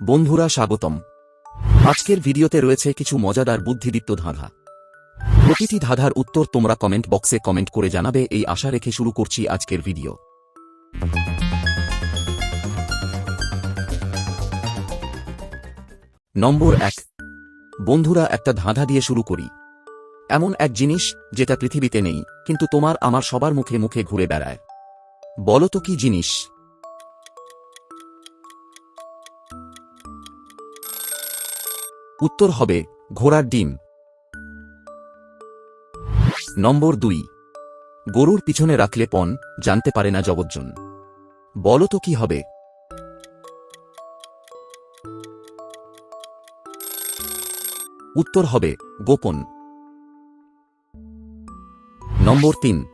বন্ধুরা স্বাগতম। আজকের ভিডিওতে রয়েছে কিছু মজাদার বুদ্ধিদীপ্ত ধাঁধা। প্রতিটি ধাঁধার উত্তর তোমরা কমেন্ট বক্সে কমেন্ট করে জানাবে, এই আশা রেখে শুরু করছি আজকের ভিডিও। নম্বর এক। বন্ধুরা, একটা ধাঁধা দিয়ে শুরু করি। এমন এক জিনিস যেটা পৃথিবীতে নেই, কিন্তু তোমার আমার সবার মুখে মুখে ঘুরে বেড়ায়। বলো তো কি জিনিস? উত্তর হবে ঘোড়ার ডিম। নম্বর দুই। গরুর পিছনে রাখলে পণ জানতে পারে না জগজ্জন। বলো তো কি হবে? উত্তর হবে গোপন। নম্বর তিন।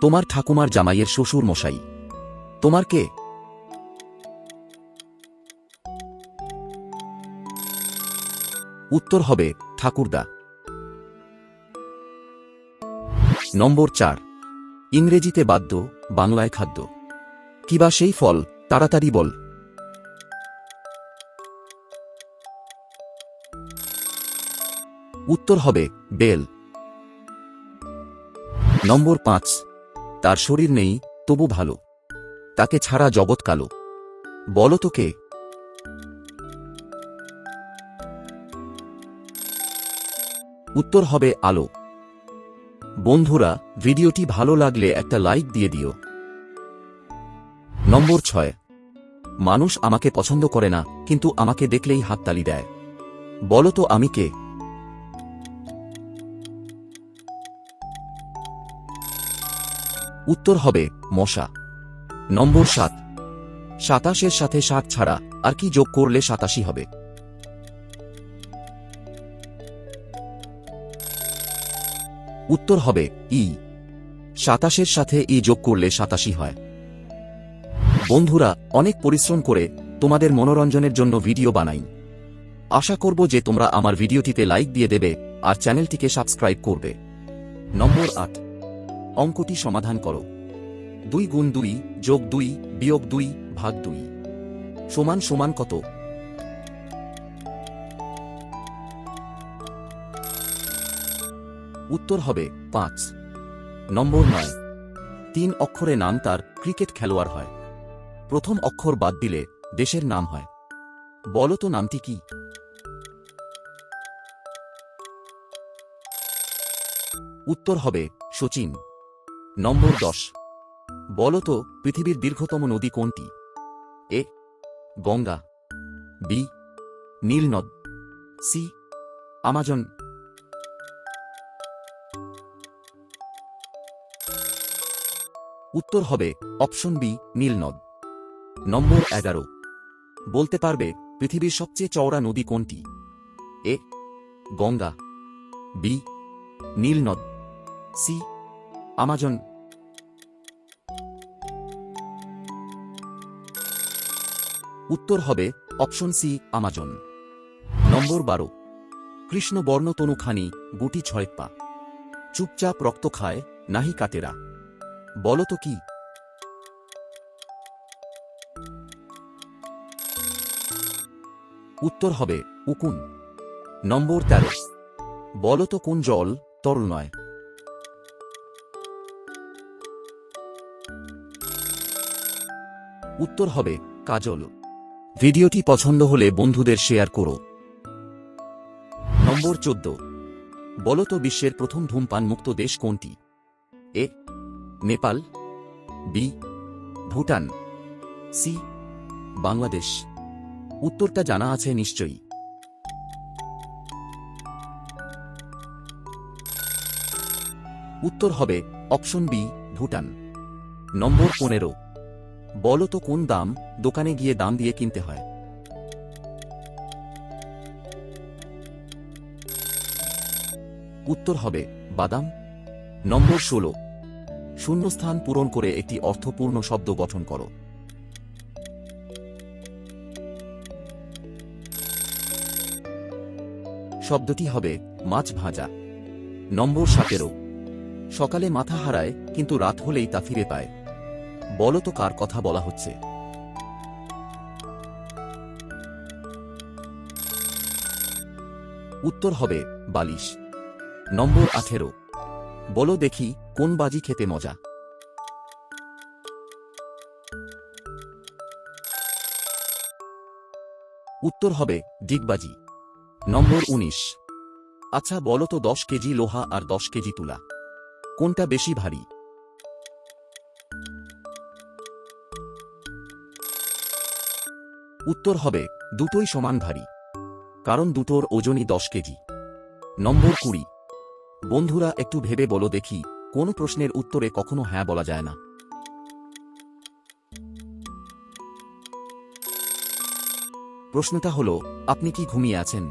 তোমার ঠাকুমার জামাইয়ের শ্বশুর মশাই তোমার কে? উত্তর হবে ঠাকুরদা। নম্বর চার। ইংরেজিতে বাদ্য, বাংলায় খাদ্য। কিবা সেই ফল? তাড়াতাড়ি বল। উত্তর হবে বেল। নম্বর পাঁচ। তার শরীর নেই, তবু ভালো। তাকে ছাড়া জগৎ কালো। বলো কে? উত্তর হবে আলো। বন্ধুরা, ভিডিওটি ভালো লাগলে একটা লাইক দিয়ে দিও। নম্বর ছয়। মানুষ আমাকে পছন্দ করে না, কিন্তু আমাকে দেখলেই হাততালি দেয়। বলো তো, আমি কে? উত্তর হবে, মশা। নম্বর সাত। সাতাশের সাথে ষাট ছাড়া আর কি যোগ করলে সাতাশি হবে? উত্তর হবে ই। সাতাশের সাথে ই যোগ করলে সাতাশি হয়। বন্ধুরা, অনেক পরিশ্রম করে তোমাদের মনোরঞ্জনের জন্য ভিডিও বানাই। আশা করব যে তোমরা আমার ভিডিওটিতে লাইক দিয়ে দেবে আর চ্যানেলটিকে সাবস্ক্রাইব করবে। নম্বর আট। অঙ্কটি সমাধান করো। দুই গুণ দুই যোগ দুই বিয়োগ দুই ভাগ দুই। সমান সমান কত? উত্তর হবে পাঁচ। নম্বর নয়। তিন অক্ষরে নাম তার ক্রিকেট খেলোয়াড় হয়। প্রথম অক্ষর বাদ দিলে দেশের নাম হয়। বলো তো নামটি কি? উত্তর হবে সচিন নম্বর দশ। বলো তো পৃথিবীর দীর্ঘতম নদী কোনটি? এ, গঙ্গা, বি, নীলনদ, সি, আমাজন উত্তর হবে অপশন বি, নীল নদ। নম্বর এগারো। বলতে পারবে পৃথিবীর সবচেয়ে চওড়া নদী কোনটি? এ, গঙ্গা। বি, নীল নদ। C, Amazon. উত্তর হবে অপশন সি, আমাজন। নম্বর বারো। কৃষ্ণ বর্ণতনুখানি গুটি ছয় পা। চুপচাপ রক্ত খায় নাহি কাটেরা। বলো তো কি? উত্তর হবে, উকুন। নম্বর তেরো। বলো তো কোন জল তরল নয়? উত্তর হবে, কাজল। ভিডিওটি পছন্দ হলে বন্ধুদের শেয়ার করো। নম্বর চোদ্দ। বলতো বিশ্বের প্রথম ধূমপান মুক্ত দেশ কোনটি? A Nepal, B, Bhutan, C, Bangladesh. উত্তরটা জানা আছে নিশ্চয়ই। উত্তর হবে অপশন বি, ভুটান। নম্বর পনেরো। বলো তো কোন দাম দোকানে গিয়ে দাম দিয়ে কিনতে হয়? উত্তর হবে বাদাম। নম্বর ষোলো। শূন্যস্থান পূরণ করে একটি অর্থপূর্ণ শব্দ গঠন করো। শব্দটি হবে মাছ ভাজা। নম্বর সতেরো। সকালে মাথা হারায়, কিন্তু রাত হলেই তা ফিরে পায়। বলো তো কার কথা বলা হচ্ছে? উত্তর হবে বালিশ। নম্বর আঠেরো। বলো দেখি কোন বাজি খেতে মজা। উত্তর হবে ডিগবাজি। নম্বর উনিশ। আচ্ছা বলো তো দশ কেজি লোহা আর দশ কেজি তুলা। কোনটা বেশি ভারী? উত্তর হবে দুটোই সমান ভারী। কারণ দুটোর ওজনই দশ কেজি। নম্বর কুড়ি। বন্ধুরা, একটু ভেবে বলো দেখি, কোন প্রশ্নের উত্তরে কখনো হ্যাঁ বলা যায় না। প্রশ্নটা হলো, আপনি কি ঘুমিয়ে আছেন?